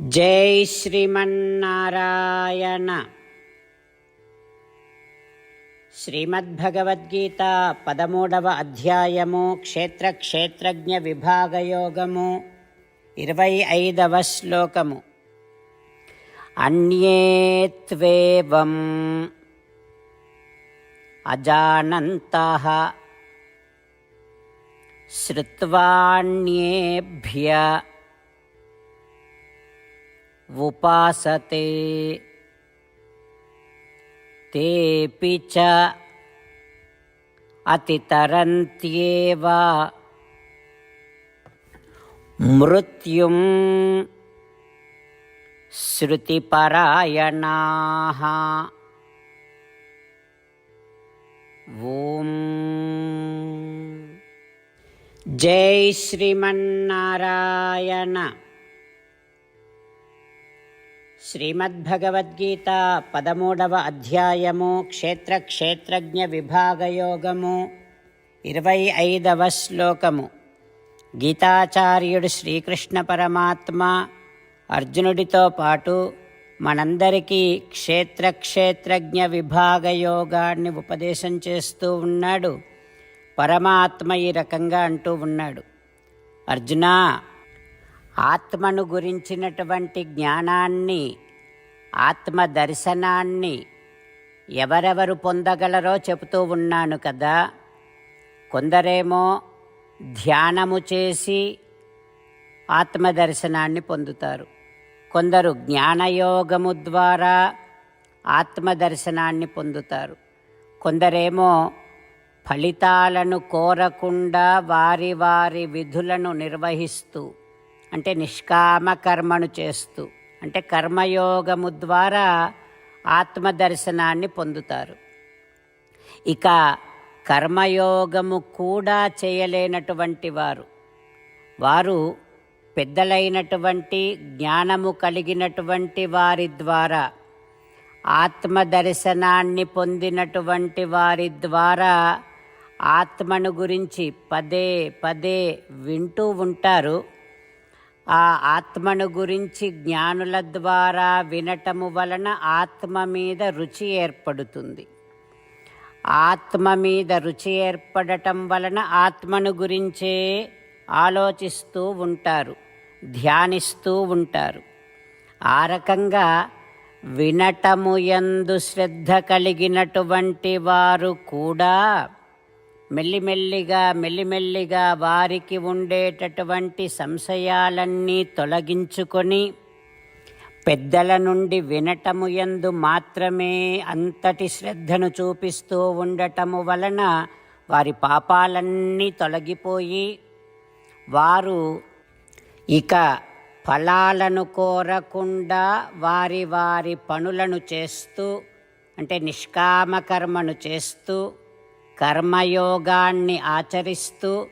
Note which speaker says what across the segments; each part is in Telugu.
Speaker 1: జై శ్రీమన్నారాయణ. శ్రీమద్భగవద్గీత పదమూడవ అధ్యాయము క్షేత్ర క్షేత్రజ్ఞ విభాగయోగము ఇరవై ఐదవ శ్లోకము. అన్యేత్వేవం అజానంత శ్రువాణ్యేభ్య उपासते तेऽपि च अतितरन्त्येव। मृत्युं श्रुतिपरायणाः। ॐ। जय श्रीमन्नारायण। శ్రీమద్భగవద్గీత పదమూడవ అధ్యాయము క్షేత్ర క్షేత్రజ్ఞ విభాగయోగము ఇరవై ఐదవ శ్లోకము. గీతాచార్యుడు శ్రీకృష్ణ పరమాత్మ అర్జునుడితో పాటు మనందరికీ క్షేత్ర క్షేత్రజ్ఞ విభాగయోగాన్ని ఉపదేశం చేస్తూ ఉన్నాడు. పరమాత్మ ఈ రకంగా అంటూ ఉన్నాడు. అర్జున ఆత్మను గురించినటువంటి జ్ఞానాన్ని ఆత్మ దర్శనాన్ని ఎవరెవరు పొందగలరో చెబుతూ ఉన్నాను కదా. కొందరేమో ధ్యానము చేసి ఆత్మ దర్శనాన్ని పొందుతారు. కొందరు జ్ఞానయోగము ద్వారా ఆత్మ దర్శనాన్ని పొందుతారు. కొందరేమో ఫలితాలను కోరకుండా వారి వారి విధులను నిర్వహిస్తూ అంటే నిష్కామ కర్మను చేస్తూ అంటే కర్మయోగము ద్వారా ఆత్మదర్శనాన్ని పొందుతారు. ఇక కర్మయోగము కూడా చేయలేనటువంటి వారు వారు పెద్దలైనటువంటి జ్ఞానము కలిగినటువంటి వారి ద్వారా ఆత్మదర్శనాన్ని పొందినటువంటి వారి ద్వారా ఆత్మను గురించి పదే పదే వింటూ ఉంటారు. ఆ ఆత్మను గురించి జ్ఞానుల ద్వారా వినటము వలన ఆత్మ మీద రుచి ఏర్పడుతుంది. ఆత్మ మీద రుచి ఏర్పడటం వలన ఆత్మను గురించే ఆలోచిస్తూ ఉంటారు ధ్యానిస్తూ ఉంటారు. ఆ రకంగా వినటము యందు శ్రద్ధ కలిగినటువంటి వారు కూడా మెల్లిమెల్లిగా మెల్లిమెల్లిగా వారికి ఉండేటటువంటి సంశయాలన్నీ తొలగించుకొని పెద్దల నుండి వినటము యందు మాత్రమే అంతటి శ్రద్ధను చూపిస్తూ ఉండటము వలన వారి పాపాలన్నీ తొలగిపోయి వారు ఇక ఫలాలను కోరకుండా వారి వారి పనులను చేస్తూ అంటే నిష్కామ కర్మను చేస్తూ కర్మయోగాన్ని ఆచరిస్తూ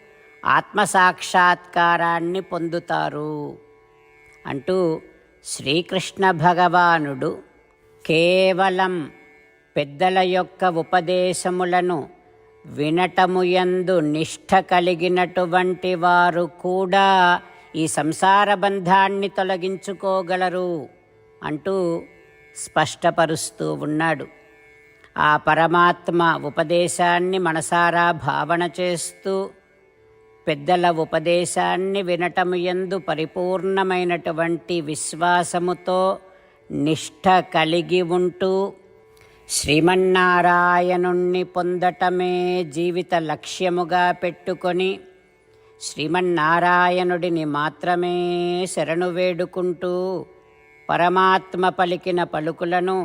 Speaker 1: ఆత్మసాక్షాత్కారాన్ని పొందుతారు. అంటూ శ్రీకృష్ణ భగవానుడు కేవలం పెద్దల యొక్క ఉపదేశములను వినటముయందు నిష్ఠ కలిగినటువంటి వారు కూడా ఈ సంసార బంధాన్ని తొలగించుకోగలరు అంటూ స్పష్టపరుస్తూ ఉన్నాడు. ఆ పరమాత్మ ఉపదేశాన్ని మనసారా భావన చేస్తూ పెద్దల ఉపదేశాన్ని వినటము ఎందు పరిపూర్ణమైనటువంటి విశ్వాసముతో నిష్ఠ కలిగి ఉంటూ శ్రీమన్నారాయణుణ్ణి పొందటమే జీవిత లక్ష్యముగా పెట్టుకొని శ్రీమన్నారాయణుడిని మాత్రమే శరణు వేడుకుంటూ పరమాత్మ పలికిన పలుకులను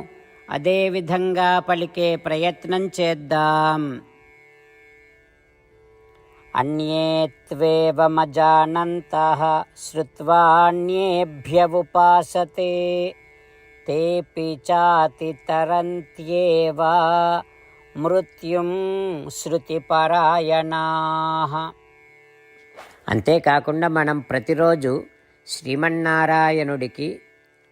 Speaker 1: అదేవిధంగా పలికే ప్రయత్నం చేద్దాం. అన్యేత్వేవమజానంత త్వేవమజానంతః శ్రుత్వాణ్యేభ్య ఉపాసతే తేపి చాతితరంత్యేవ మృత్యుం శృతిపరాయణాః. అంతేకాకుండా మనం ప్రతిరోజు శ్రీమన్నారాయణుడికి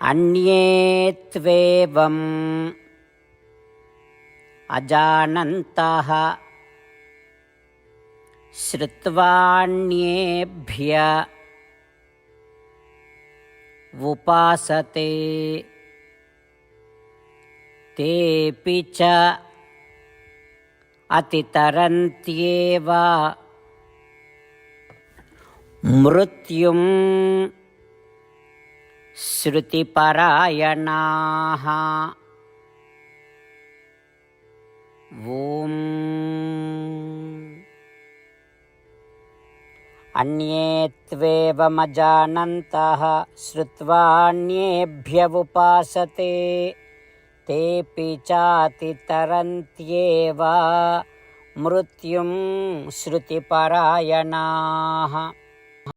Speaker 1: अन्ये त्वेवम् अजानन्तः श्रुत्वाण्येभ्य उपासते। तेऽपि च अतितरन्त्येव। मृत्युम् श्रुतिपरायणाः। ॐ। अन्ये त्वेवमजानन्तः श्रुत्वाण्येभ्यवुपासते तेऽपि चातितरन्त्येव मृत्युं श्रुतिपरायणाः।